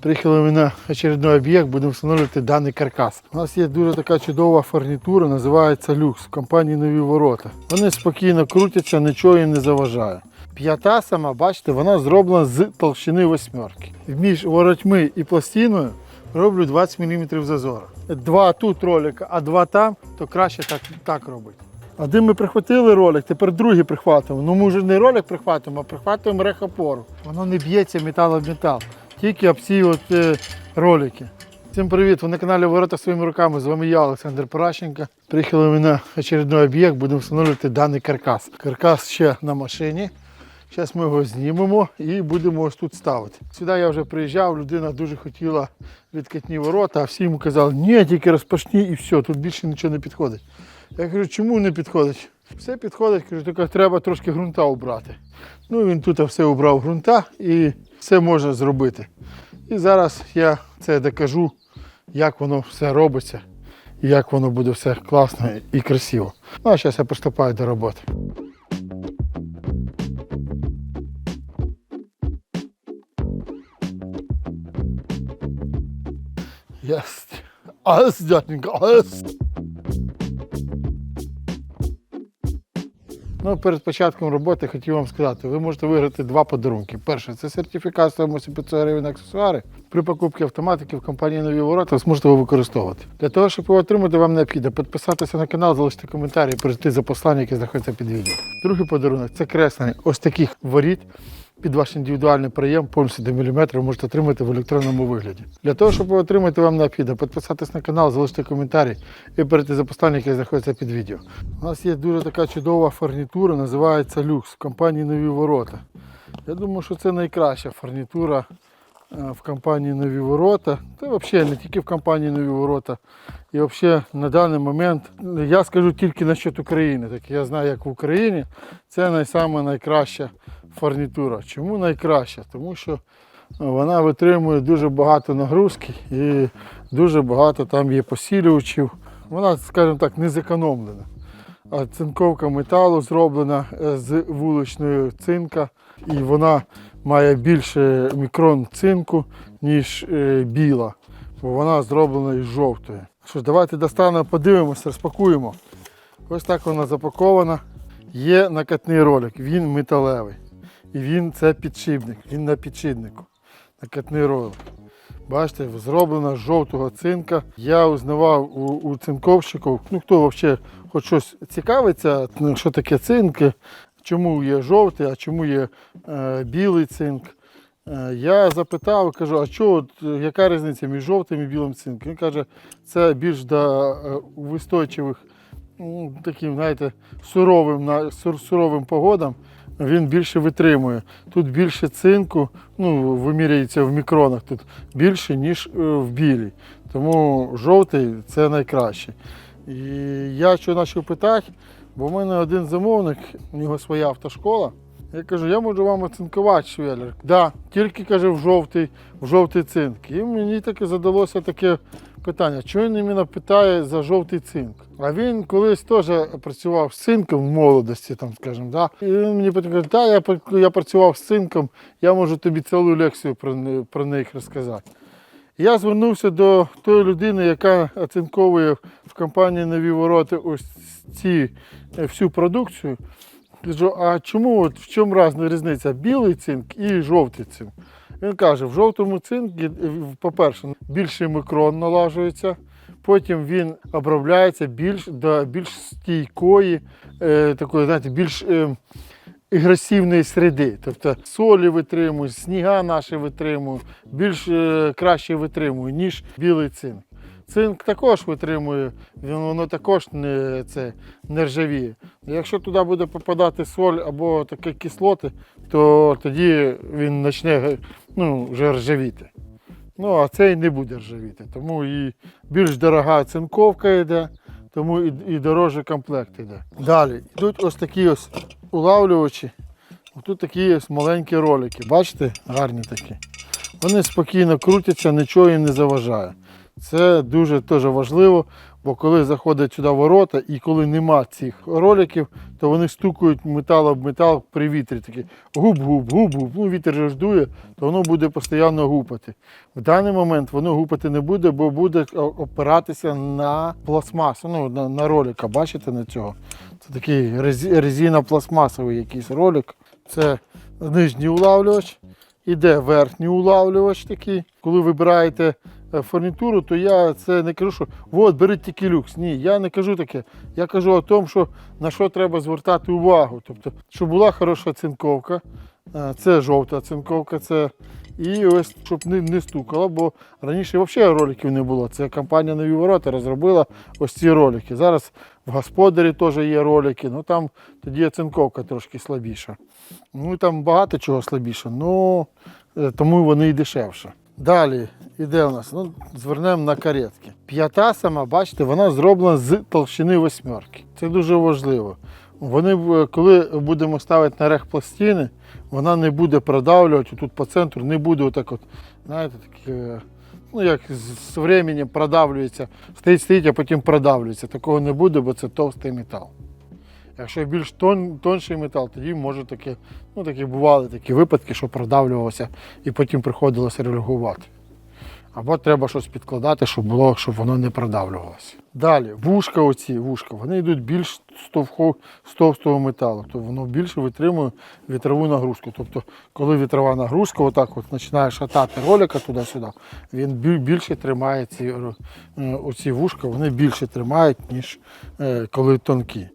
Приїхали ми на очередний об'єкт, будемо встановлювати даний каркас. У нас є дуже така чудова фурнітура, називається люкс компанії Нові Ворота. Вони спокійно крутяться, нічого їм не заважає. П'ята сама, бачите, вона зроблена з толщини восьмерки. Між воротьми і пластиною роблю 20 мм зазору. Два тут ролика, а два там, то краще так, так робити. Один ми прихватили ролик, тепер другий прихватимо. Ну ми вже не ролик прихватимо, а прихватуємо рехопору. Воно не б'ється метал об метал, тільки об ці от, ролики. Всім привіт! Ви на каналі Ворота своїми руками. З вами я, Олександр Паращенко. Приїхали ми на очередний об'єкт, будемо встановлювати даний каркас. Каркас ще на машині. Зараз ми його знімемо і будемо ось тут ставити. Сюди я вже приїжджав, людина дуже хотіла відкатні ворота, а всі йому казали, ні, тільки розпочні і все, тут більше нічого не підходить. Я кажу, чому не підходить? Все підходить, кажу, тільки треба трошки ґрунта убрати. Ну він тут все убрав ґрунта і все можна зробити. І зараз я це докажу, як воно все робиться і як воно буде все класно і красиво. Ну а зараз я приступаю до роботи. Yes. Alles, дяденька, alles. Ну, перед початком роботи хотів вам сказати, ви можете виграти два подарунки. Перше, це сертифікат стоїмості 500 гривень аксесуари. При покупці автоматики в компанії Нові Ворота ви зможете його використовувати. Для того, щоб його отримати, вам необхідно підписатися на канал, залишити коментарі і за послання, яке знаходиться під відео. Другий подарунок це креслення ось таких воріт під ваш індивідуальний прийом повністю до міліметра ви можете отримати в електронному вигляді. Для того, щоб отримати, вам необхідно підписатись на канал, залишити коментарі і перейти за послання, яке знаходиться під відео. У нас є дуже така чудова фурнітура, називається люкс в компанії Нові Ворота. Я думаю, що це найкраща фурнітура е, в компанії Нові Ворота. Та взагалі не тільки в компанії Нові Ворота. І взагалі на даний момент я скажу тільки насчет України. Так я знаю, як в Україні це найсаме найкраща фурнітура. Чому найкраща? Тому що вона витримує дуже багато нагрузки і дуже багато там є посилювачів. Вона, скажімо так, не зекономлена. А цинковка металу зроблена е, з вуличної цинка, і вона має більше мікрон цинку, ніж е, біла, бо вона зроблена із жовтої. Що ж, давайте достанемо, подивимося, розпакуємо. Ось так вона запакована. Є накатний ролик, він металевий. І він це підшипник, він на підшипнику. Накатний ролик. Бачите, зроблена з жовтого цинка. Я узнавав у, у цинковщиків, ну хто взагалі хоч щось цікавиться, що таке цинки, чому є жовтий, а чому є е, білий цинк. Е, я запитав, кажу, а що, от, яка різниця між жовтим і білим цинком? Він каже, це більш до е, устойчивих, ну, таким, знаєте, суровим, на, суровим погодам він більше витримує. Тут більше цинку, ну, виміряється в мікронах тут більше, ніж е, в білій. Тому жовтий це найкраще. І я що почав питати, бо в мене один замовник, у нього своя автошкола. Я кажу, я можу вам оцинкувати швелер. Да, тільки каже в жовтий, в жовтий цинк. І мені таке задалося таке питання, чого він іменно питає за жовтий цинк. А він колись теж працював з цинком в молодості, там, скажімо, да? і він мені каже, так, я, я працював з цинком, я можу тобі цілу лекцію про, про них розказати. Я звернувся до тої людини, яка оцинковує в компанії Нові ворота ось ці е, всю продукцію. Кажу, а чому от в чому разна різниця? Білий цинк і жовтий цинк. Він каже, в жовтому цинку, по-перше, більший микрон налажується, потім він обробляється більш до більш стійкої, е, такої, знаєте, більш е, агресивної середи. Тобто солі витримують, сніга наші витримують, більш е, краще витримують, ніж білий цинк. Цинк також витримує, воно також не, це, не ржавіє. Якщо туди буде попадати соль або такі кислоти, то тоді він почне ну, вже ржавіти. Ну, а цей не буде ржавіти. Тому і більш дорога цинковка йде, тому і, і дорожчий комплект йде. Далі йдуть ось такі ось улавлювачі. Тут такі ось маленькі ролики. Бачите, гарні такі. Вони спокійно крутяться, нічого їм не заважає. Це дуже теж важливо, Бо коли заходять сюди ворота і коли нема цих роликів, то вони стукають метал об метал при вітрі. Такі губ-губ, губ-губ. Ну, вітер же ж то воно буде постійно гупати. В даний момент воно гупати не буде, бо буде опиратися на пластмасу, ну, на, на ролика. Бачите на цього? Це такий резі- резино-пластмасовий якийсь ролик. Це нижній улавлювач. Іде верхній улавлювач такий. Коли вибираєте фурнітуру, то я це не кажу, що от беріть тільки люкс. Ні, я не кажу таке. Я кажу о тому, що на що треба звертати увагу. Тобто, щоб була хороша цинковка, е, це жовта цинковка, це і ось щоб не, не стукало, бо раніше взагалі роликів не було. Це компанія Нові Ворота розробила ось ці ролики. Зараз в господарі теж є ролики, ну там тоді цинковка трошки слабіша. Ну там багато чого слабіше, ну е, тому вони і дешевше. Далі іде у нас, ну, звернемо на каретки. П'ята сама, бачите, вона зроблена з толщини восьмерки. Це дуже важливо. Вони, коли будемо ставити на рех пластини, вона не буде продавлювати тут по центру, не буде отак от, знаєте, таке, ну як з, з временем продавлюється, стоїть, стоїть, а потім продавлюється. Такого не буде, бо це товстий метал. Якщо більш тон, тонший метал, тоді може таке, ну такі бували такі випадки, що продавлювався і потім приходилося реагувати. Або треба щось підкладати, щоб було, щоб воно не продавлювалося. Далі, вушка, оці вушка, вони йдуть більш з товстого металу, тобто воно більше витримує вітрову нагрузку. Тобто, коли вітрова нагрузка отак от починає шатати ролика туди-сюди, він більше тримає ці, е, оці вушка, вони більше тримають, ніж е, коли тонкі.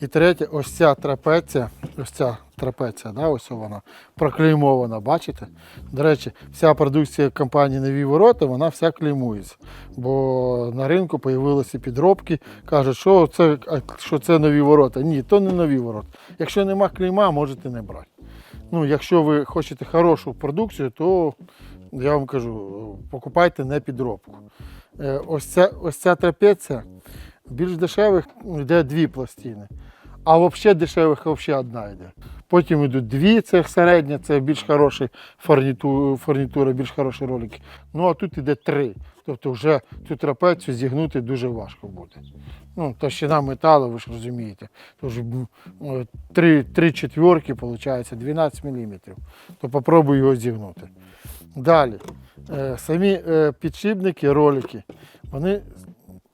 І третє, ось ця трапеція, ось ця трапеція, да, ось вона проклеймована, бачите? До речі, вся продукція компанії Нові ворота, вона вся клеймується. Бо на ринку з'явилися підробки, кажуть, що це, що це нові ворота. Ні, то не нові ворота. Якщо нема клейма, можете не брати. Ну, якщо ви хочете хорошу продукцію, то я вам кажу, покупайте не підробку. Е, Ось ця, ось ця трапеція більш дешевих йде дві пластини. А взагалі дешевих взагалі одна йде. Потім йдуть дві, це середня, це більш хороші фурніту- фурнітура, більш хороші ролики. Ну а тут йде три. Тобто вже цю трапецію зігнути дуже важко буде. Ну, товщина металу, ви ж розумієте. Тож три, три четверки, виходить, 12 мм. То попробуй його зігнути. Далі. Е, Самі е, підшипники, ролики, вони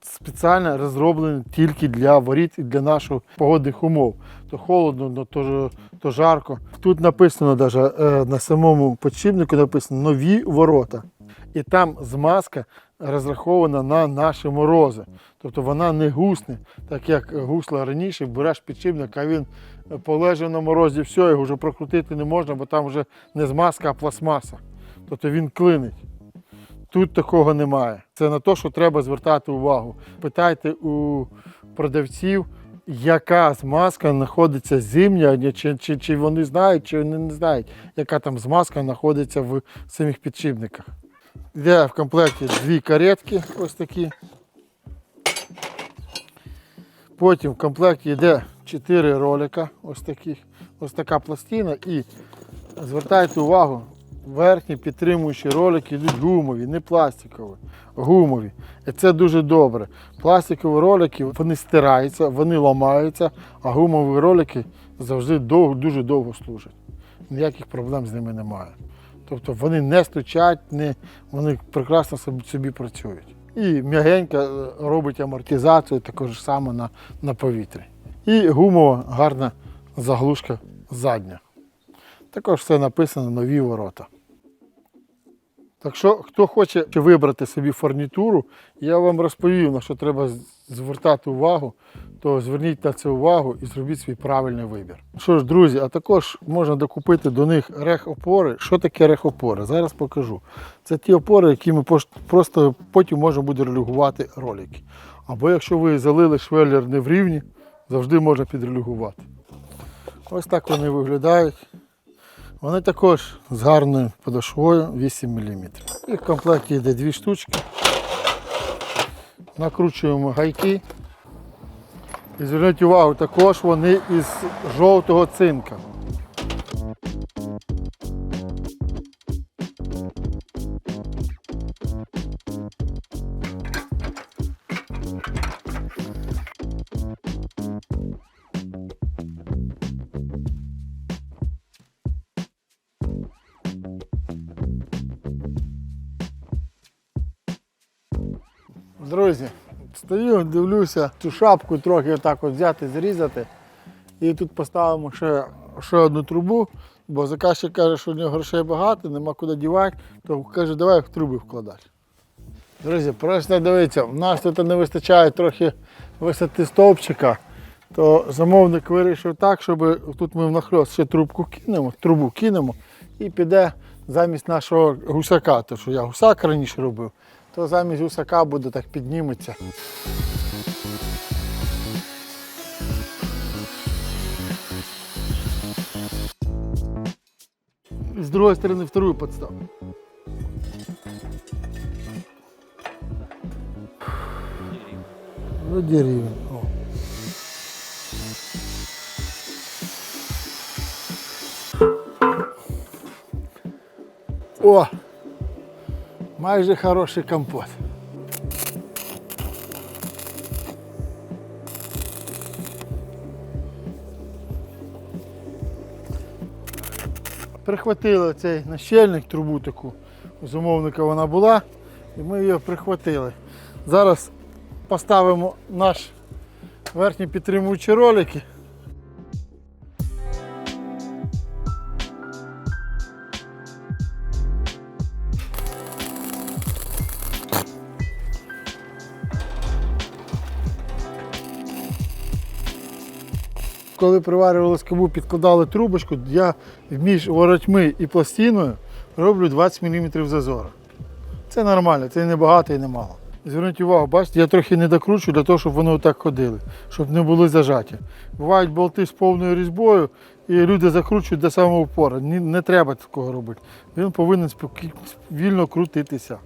спеціально розроблені тільки для воріт і для наших погодних умов. То холодно, то, то жарко. Тут написано навіть на самому підшипнику написано нові ворота. І там змазка розрахована на наші морози. Тобто вона не гусне, так як гусла раніше, береш підшипник, а він полежав на морозі, все, його вже прокрутити не можна, бо там вже не змазка, а пластмаса. Тобто він клинить. Тут такого немає. Це на те, що треба звертати увагу. Питайте у продавців, яка змазка знаходиться зимня, чи, чи, чи вони знають, чи вони не знають, яка там змазка знаходиться в самих підшипниках. Йде в комплекті дві каретки, ось такі. Потім в комплекті йде чотири ролика, ось таких, ось така пластина. І звертайте увагу, верхні підтримуючі ролики йдуть гумові, не пластикові, гумові. І це дуже добре. Пластикові ролики вони стираються, вони ламаються, а гумові ролики завжди довго, дуже довго служать. Ніяких проблем з ними немає. Тобто вони не стучать, не, вони прекрасно собі, собі працюють. І м'ягенька е, робить амортизацію також саме на, на повітрі. І гумова гарна заглушка задня. Також все написано нові ворота. Так що, хто хоче вибрати собі фурнітуру, я вам розповів, на що треба звертати увагу, то зверніть на це увагу і зробіть свій правильний вибір. Що ж, друзі, а також можна докупити до них рех-опори. Що таке рех-опори? Зараз покажу. Це ті опори, які ми просто потім можна буде релігувати ролики. Або якщо ви залили швеллер не в рівні, завжди можна підрелігувати. Ось так вони виглядають. Вони також з гарною подошвою 8 мм. І в комплекті йде дві штучки. Накручуємо гайки. І зверніть увагу, також вони із жовтого цинка. Друзі, стою, дивлюся, цю шапку трохи отак от взяти, зрізати. І тут поставимо ще, ще одну трубу, бо заказчик каже, що у нього грошей багато, нема куди дівати, то каже, давай в труби вкладати. Друзі, просто дивіться, в нас тут не вистачає трохи висоти стовпчика, то замовник вирішив так, щоб тут ми внахльост ще трубку кинемо, трубу кинемо і піде замість нашого гусака. То що я гусак раніше робив, то замість гусака буде так підніметься. З другої сторони вторую подстав. Вроде рівень. О. О! Майже хороший компот. Прихватили цей нащельник, трубу таку. У замовника вона була, і ми її прихватили. Зараз поставимо наш верхні підтримуючі ролики. Коли приварювали скобу, підкладали трубочку, я між воротьми і пластиною роблю 20 мм зазору. Це нормально, це не багато і не мало. Зверніть увагу, бачите, я трохи не докручу для того, щоб вони так ходили, щоб не були зажаті. Бувають болти з повною різьбою, і люди закручують до самого упора. Не треба такого робити. Він повинен вільно крутитися.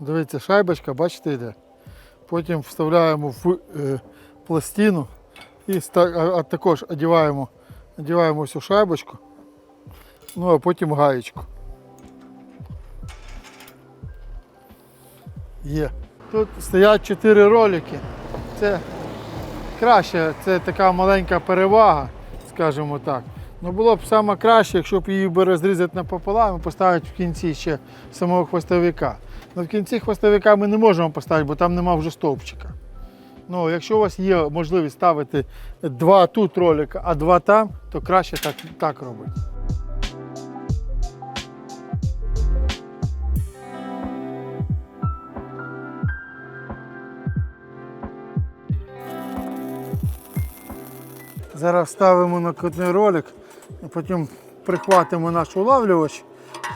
Дивіться, шайбочка, бачите, йде. Потім вставляємо в е, пластину і а, а також одягаємо, одягаємо цю шайбочку, ну а потім гаєчку. Є. Тут стоять чотири ролики. Це краще, це така маленька перевага, скажімо так. Ну було б саме краще, якщо б її розрізати напополам і поставити в кінці ще самого хвостовика. Ну, в кінці хвостовика ми не можемо поставити, бо там нема вже стовпчика. Ну, якщо у вас є можливість ставити два тут ролика, а два там, то краще так, так робити. Зараз ставимо на котний ролик, потім прихватимо наш улавлювач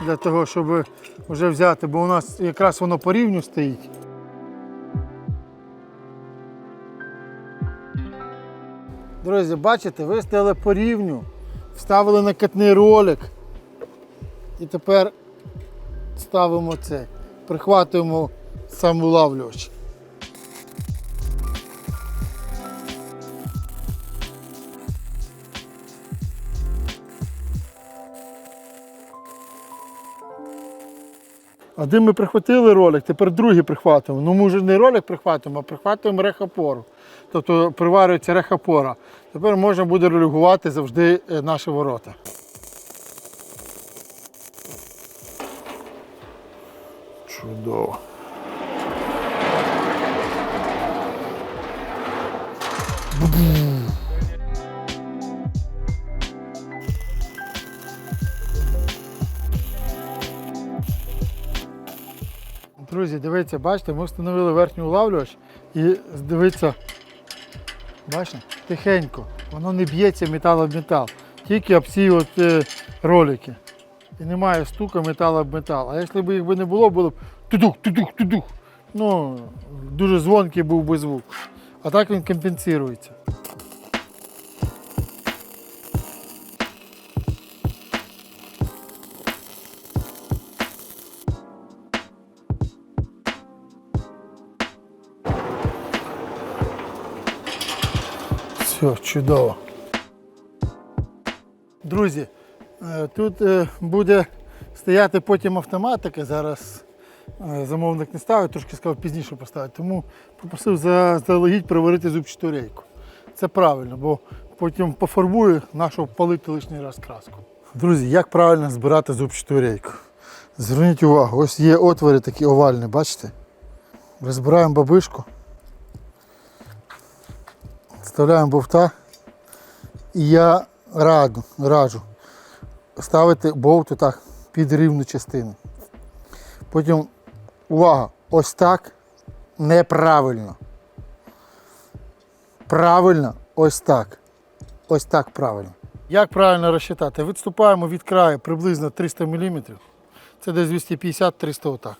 для того, щоб вже взяти, бо у нас якраз воно по рівню стоїть. Друзі, бачите, виставили по рівню, вставили накатний ролик. І тепер ставимо це, прихватуємо сам улавлювач. Один ми прихватили ролик, тепер другий прихватуємо. Ну ми вже не ролик прихватуємо, а прихватуємо рехопору. Тобто приварюється рехопора. Тепер можна буде регулювати завжди е, наші ворота. Чудово. Друзі, дивіться, бачите, ми встановили верхній улавлювач і дивіться, бачите, тихенько, воно не б'ється метал об метал, тільки об ці от, е, ролики. І немає стука метал об метал. А якщо б їх не було, було б тудух, тудух, тудух. Ну, дуже дзвонкий був би звук. А так він компенсується. Все, чудово. Друзі, е, тут е, буде стояти потім автоматика. Зараз е, замовник не ставить, трошки сказав пізніше поставити. Тому попросив заздалегідь приварити зубчату рейку. Це правильно, бо потім пофарбую нашу палити лишній раз краску. Друзі, як правильно збирати зубчату рейку? Зверніть увагу, ось є отвори такі овальні, бачите? Розбираємо бабишку, вставляємо бовта. І я раду, раджу ставити болт так під рівну частину. Потім, увага, ось так неправильно. Правильно, ось так. Ось так правильно. Як правильно розчитати? Відступаємо від краю приблизно 300 мм. Це десь 250-300 отак.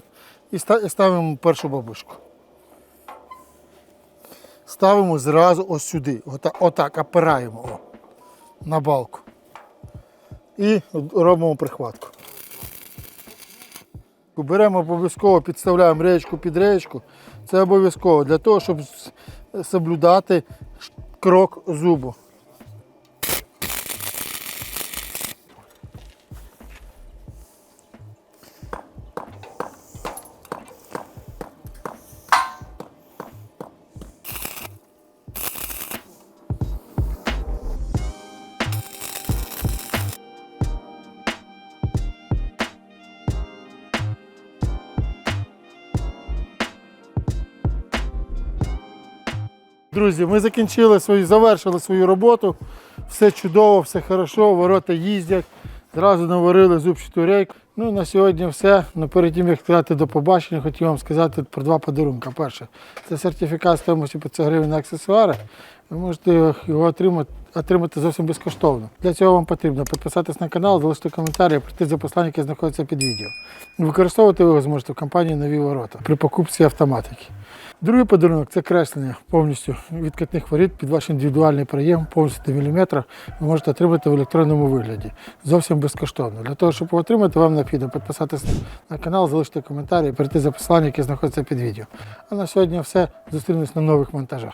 І ставимо першу бабушку. Ставимо зразу ось сюди. Отак, отак опираємо о, на балку. І робимо прихватку. Беремо обов'язково, підставляємо реєчку під реєчку. Це обов'язково для того, щоб соблюдати крок зубу. Друзі, ми закінчили свою, завершили свою роботу. Все чудово, все хорошо, ворота їздять. Зразу наварили зубчату рейку. Ну, на сьогодні все. Ну, перед тим, як сказати до побачення, хотів вам сказати про два подарунки. Перше, це сертифікат стоїмості 500 гривень на аксесуари. Ви можете його отримати, отримати зовсім безкоштовно. Для цього вам потрібно підписатись на канал, залишити коментарі, прийти за послання, яке знаходиться під відео. Використовувати ви його зможете в компанії Нові ворота при покупці автоматики. Другий подарунок це креслення повністю відкатних воріт під ваш індивідуальний проєм, повністю до міліметра. Ви можете отримати в електронному вигляді. Зовсім безкоштовно. Для того, щоб його отримати, вам необхідно підписатися на канал, залишити коментарі перейти за посилання, яке знаходиться під відео. А на сьогодні все. Зустрінемось на нових монтажах.